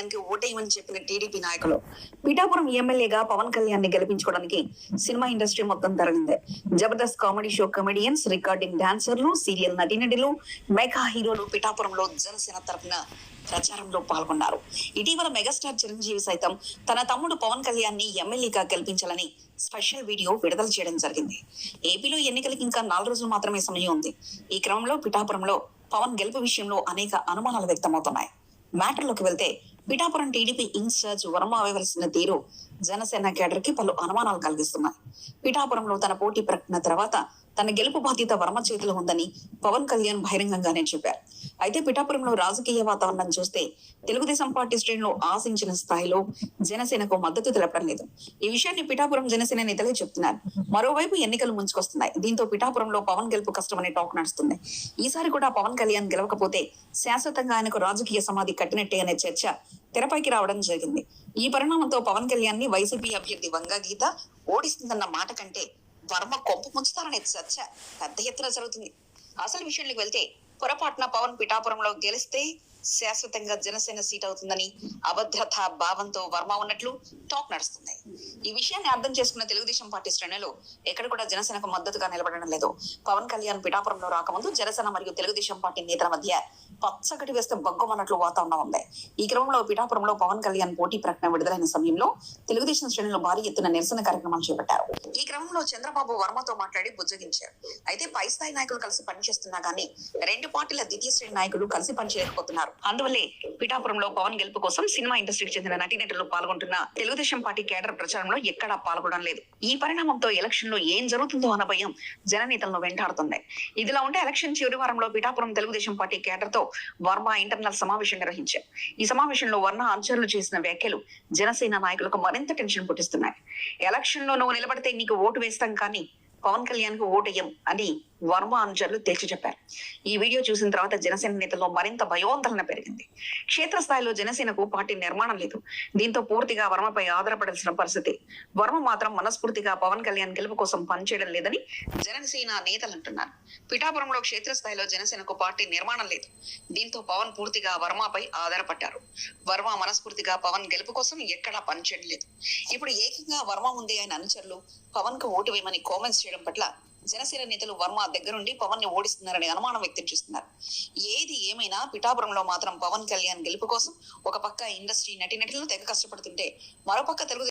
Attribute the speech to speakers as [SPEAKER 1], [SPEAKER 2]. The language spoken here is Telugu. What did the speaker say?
[SPEAKER 1] కళ్యాణ్కి ఓటేయమని చెప్పిన టీడీపీ నాయకులు పిఠాపురం ఎమ్మెల్యేగా పవన్ కళ్యాణ్ని గెలిపించుకోవడానికి సినిమా ఇండస్ట్రీ మొత్తం తరలింది. Jabardasth comedy show comedians recording డాన్సర్లు serial నటీనటులు మెగా హీరోలు పిఠాపురంలో జనసేన తరఫున ప్రచారంలో పాల్గొన్నారు. ఇటీవల మెగాస్టార్ చిరంజీవి సైతం తన తమ్ముడు పవన్ కళ్యాణ్ని ఎమ్మెల్యేగా గెలిపించాలని స్పెషల్ వీడియో విడుదల చేయడం జరిగింది. ఏపీలో ఎన్నికలకి ఇంకా నాలుగు రోజులు మాత్రమే సమయం ఉంది. ఈ క్రమంలో పిఠాపురంలో పవన్ గెలుపు విషయంలో అనేక అనుమానాలు వ్యక్తమవుతున్నాయి. మ్యాటర్లోకి వెళ్తే Pithapuram TDP in charge Varma వివరిసిన తీరు జనసేన కేడర్కి పలు అనుమానాలు కలిగిస్తున్నాయి. పిఠాపురంలో తన పోటీ ప్రకటన తర్వాత తన గెలుపు బాధ్యత వర్మ చేతిలో ఉందని పవన్ కళ్యాణ్ బహిరంగంగానే చెప్పారు. అయితే పిఠాపురంలో రాజకీయ వాతావరణం చూస్తే తెలుగుదేశం పార్టీ శ్రేణులు ఆశించిన స్థాయిలో జనసేనకు మద్దతు తెలపడం లేదు. ఈ విషయాన్ని పిఠాపురం జనసేన నేతలే చెప్తున్నారు. మరోవైపు ఎన్నికలు ముంచుకొస్తున్నాయి. దీంతో పిఠాపురంలో పవన్ గెలుపు కష్టమనే టాక్ నడుస్తుంది. ఈసారి కూడా పవన్ కళ్యాణ్ గెలవకపోతే శాశ్వతంగా ఆయనకు రాజకీయ సమాధి కట్టినట్టే అనే చర్చ తెరపైకి రావడం జరిగింది. ఈ పరిణామంతో పవన్ కళ్యాణ్ని వైసీపీ అభ్యర్థి వంగా గీత ఓడిస్తుందన్న మాట కంటే వర్మ కొంప ముంచుతారనే చర్చ పెద్ద ఎత్తున జరుగుతుంది. అసలు విషయంలోకి వెళ్తే పొరపాటున పవన్ పిఠాపురంలో గెలిస్తే శాశ్వతంగా జనసేన సీట్ అవుతుందని అభద్రతా భావంతో వర్మ ఉన్నట్లు టాక్ నడుస్తుంది. ఈ విషయాన్ని అర్థం చేసుకున్న తెలుగుదేశం పార్టీ శ్రేణులు ఎక్కడ కూడా జనసేనకు మద్దతుగా నిలబడడం లేదు. పవన్ కళ్యాణ్ పిఠాపురంలో రాకముందు జనసేన మరియు తెలుగుదేశం పార్టీ నేతల మధ్య పచ్చగటి వేస్తే బగ్గమన్నట్లు వాతావరణం ఉంది. ఈ క్రమంలో పిఠాపురంలో పవన్ కళ్యాణ్ పోటీ ప్రకటన విడుదలైన సమయంలో తెలుగుదేశం శ్రేణులు భారీ ఎత్తున నిరసన కార్యక్రమాలు చేపట్టారు. ఈ క్రమంలో చంద్రబాబు వర్మతో మాట్లాడి బుజ్జగించారు. అయితే పై స్థాయి నాయకులు కలిసి పనిచేస్తున్నా గానీ రెండు పార్టీల ద్వితీయ శ్రేణి నాయకులు కలిసి పనిచేయకపోతున్నారు. అందువల్లే పిఠాపురంలో పవన్ గెలుపు కోసం సినిమా ఇండస్ట్రీకి చెందిన నటీనటులు పాల్గొంటున్న తెలుగుదేశం పార్టీ కేడర్ ప్రచారంలో ఎక్కడా పాల్గొనడం లేదు. ఈ పరిణామంతో ఎలక్షన్లో ఏం జరుగుతుందో అన్న భయం జననేతలను వెంటాడుతుంది. ఇదిలా ఉంటే ఎలక్షన్ చివరి వారంలో పిఠాపురం తెలుగుదేశం పార్టీ కేడర్తో వర్మ ఇంటర్నల్ సమావేశం నిర్వహించారు. ఈ సమావేశంలో వర్ణ అనుచరులు చేసిన వ్యాఖ్యలు జనసేన నాయకులకు మరింత టెన్షన్ పుట్టిస్తున్నాయి. ఎలక్షన్లో నువ్వు నిలబడితే నీకు ఓటు వేస్తాం కానీ పవన్ కళ్యాణ్కు ఓటేయం అని వర్మ అనుచరులు తేల్చి చెప్పారు. ఈ వీడియో చూసిన తర్వాత జనసేన నేతల్లో మరింత భయోందలన పెరిగింది. క్షేత్రస్థాయిలో జనసేనకు పార్టీ నిర్మాణం లేదు. దీంతో పూర్తిగా వర్మపై ఆధారపడాల్సిన పరిస్థితి. వర్మ మాత్రం మనస్ఫూర్తిగా పవన్ కళ్యాణ్ గెలుపు కోసం పనిచేయడం లేదని జనసేన నేతలు అంటున్నారు. పిఠాపురంలో క్షేత్రస్థాయిలో జనసేనకు పార్టీ నిర్మాణం లేదు. దీంతో పవన్ పూర్తిగా వర్మపై ఆధారపడ్డారు. వర్మ మనస్ఫూర్తిగా పవన్ గెలుపు కోసం ఎక్కడా పనిచేయడం లేదు. ఇప్పుడు ఏకంగా వర్మ ముందే ఆయన అనుచరులు పవన్కు ఓటు వేయమని కామెంట్స్ చేయడం పట్ల జనసేన నేతలు వర్మ దగ్గరుండి పవన్ని ఓడిస్తున్నారని అనుమానం వ్యక్తం చేస్తున్నారు. ఏది ఏమైనా పిఠాపురంలో మాత్రం పవన్ కళ్యాణ్ గెలుపు కోసం ఒక పక్క ఇండస్ట్రీ నటీనటులు తెగ కష్టపడుతుంటే మరోపక్క తెలుగు